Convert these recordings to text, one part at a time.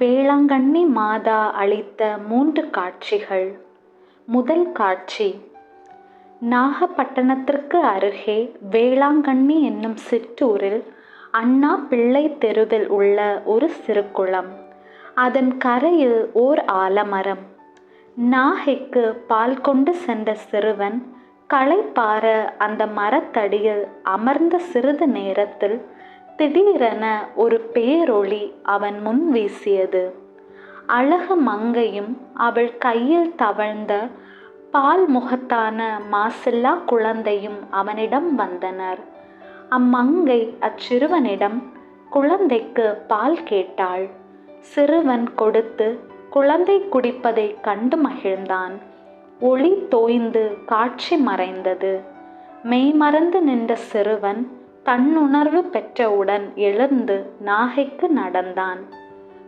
வேளாங்கண்ணி மாதா அளித்த மூன்று காட்சிகள். முதல் காட்சி நாகப்பட்டினத்திற்கு அருகே வேளாங்கண்ணி என்னும் சிற்றூரில் அண்ணா பிள்ளை தெருவில் உள்ள ஒரு சிறு குளம் அதன் கரையில் ஓர் ஆலமரம். நாகைக்கு பால் கொண்டு சென்ற சிறுவன் களைப்பார அந்த மரத்தடியில் அமர்ந்த சிறிது நேரத்தில் திடீரென ஒரு பேரொளி அவன் முன் வீசியது. அழகு மங்கையும் அவள் கையில் தவழ்ந்த பால் முகத்தான மாசில்லா குழந்தையும் அவனிடம் வந்தனர். அம்மங்கை அச்சிறுவனிடம் குழந்தைக்கு பால் கேட்டாள். சிறுவன் கொடுத்து குழந்தை குடிப்பதை கண்டு மகிழ்ந்தான். ஒளி தோய்ந்து காட்சி மறைந்தது. மெய்மறந்து நின்ற சிறுவன் தன்னுணர்வு பெற்றவுடன் எழுந்து நாகைக்கு நடந்தான்.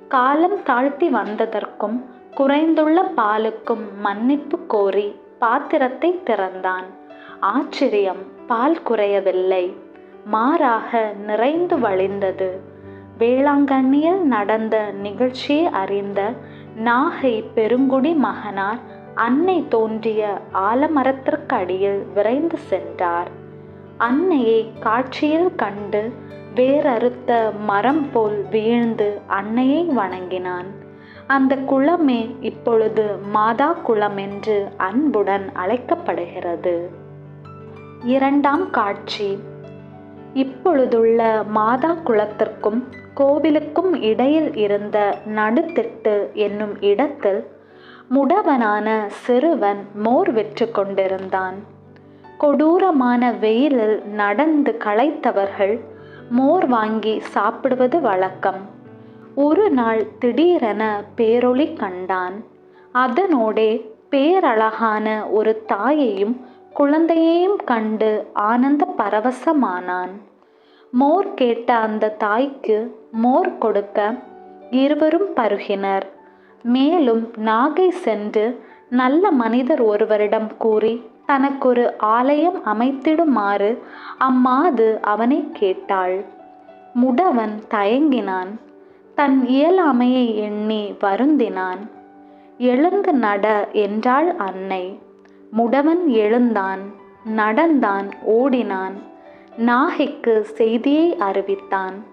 காலம் தாழ்த்தி வந்ததற்கும் குறைந்துள்ள பாலுக்கும் மன்னிப்பு கோரி பாத்திரத்தை திறந்தான். ஆச்சரியம் பால் குறையவில்லை. மாறாக நிறைந்து வழிந்தது. வேளாங்கண்ணியில் நடந்த நிகழ்ச்சியை அறிந்த நாகை பெருங்குடி மகனார் அன்னை தோன்றிய ஆலமரத்திற்கு அடியில் விரைந்து சென்றார். அன்னையை காட்சியில் கண்டு வேறறுத்த மரம் போல் வீழ்ந்து அன்னையை வணங்கினான். அந்த குளமே இப்பொழுது மாதா குளம் என்று அன்புடன் அழைக்கப்படுகிறது. இரண்டாம் காட்சி. இப்பொழுதுள்ள மாதா குளத்திற்கும் கோவிலுக்கும் இடையில் இருந்த நடுத்திட்டு என்னும் இடத்தில் முடவனான சிறுவன் மோர் விற்று கொண்டிருந்தான் கொடூரமான வெயிலில் நடந்து களைத்தவர்கள் மோர் வாங்கி சாப்பிடுவது வழக்கம். ஒரு நாள் திடீரென பேரொளி கண்டான். அதனோடே பேரழகான ஒரு தாயையும் குழந்தையையும் கண்டு ஆனந்த பரவசமானான். மோர் கேட்ட அந்த தாய்க்கு மோர் கொடுக்க இருவரும் பருகினர். மேலும் நாகை சென்று நல்ல மனிதர் ஒருவரிடம் கூறி தனக்கொரு ஆலயம் அமைத்திடுமாறு அம்மாது அவனை கேட்டாள். முடவன் தயங்கினான். தன் இயலாமையை எண்ணி வருந்தினான். எழுந்து நட என்றாள் அன்னை. முடவன் எழுந்தான். நடந்தான் ஓடினான். நாகைக்கு செய்தியை அறிவித்தான்.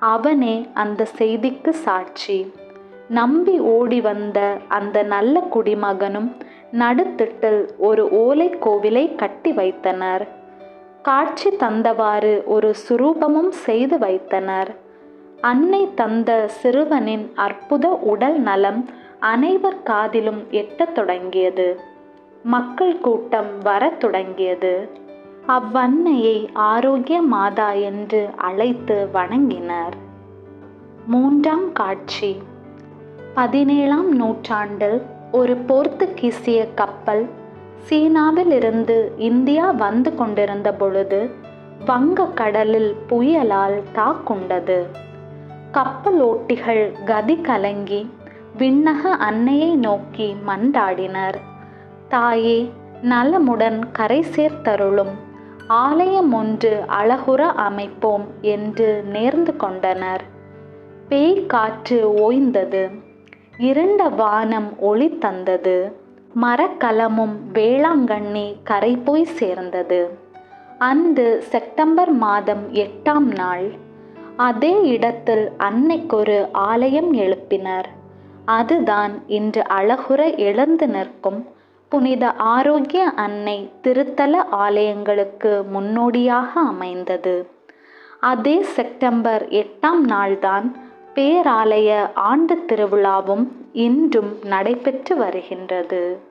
அவனே அந்த செய்திக்கு சாட்சி. நம்பி ஓடி வந்த அந்த நல்ல குடிமகனும் நடுத்திட்டில் ஒரு ஓலை கோவிலை கட்டி வைத்தனர். காட்சி தந்தவாறு ஒரு சுரூபமும் செய்து வைத்தனர். அன்னை தந்த சிறுவனின் அற்புத உடல் நலம் அனைவர் காதிலும் எட்டத் தொடங்கியது. மக்கள் கூட்டம் வரத் தொடங்கியது. அவ்வன்னையை ஆரோக்கிய மாதா என்று அழைத்து வணங்கினர். மூன்றாம் காட்சி. பதினேழாம் நூற்றாண்டில் ஒரு போர்த்துகீசிய கப்பல் சீனாவிலிருந்து இந்தியா வந்து கொண்டிருந்த பொழுது வங்க கடலில் புயலால் தாக்குண்டது. கப்பலோட்டிகள் கதி கலங்கி விண்ணக அன்னையை நோக்கி மன்றாடினர் தாயே நலமுடன் கரை சேர்த்தருளும். ஆலயம் ஒன்று அழகுற அமைப்போம் என்று நேர்ந்து கொண்டனர். பேய் காற்று ஓய்ந்தது. இருண்ட வானம் ஒளி தந்தது. மரக்கலமும் வேளாங்கண்ணி கரை போய் சேர்ந்தது. அன்று செப்டம்பர் மாதம் எட்டாம் நாள். அதே இடத்தில் அன்னைக்கொரு ஆலயம் எழுப்பினர். அதுதான் இன்று அழகுற எழுந்து நிற்கும் புனித ஆரோக்கிய அன்னை திருத்தல ஆலயங்களுக்கு முன்னோடியாக அமைந்தது. அதே செப்டம்பர் எட்டாம் நாள்தான் பேராலய ஆண்டு திருவிழாவும் இன்றும் நடைபெற்று வருகின்றது.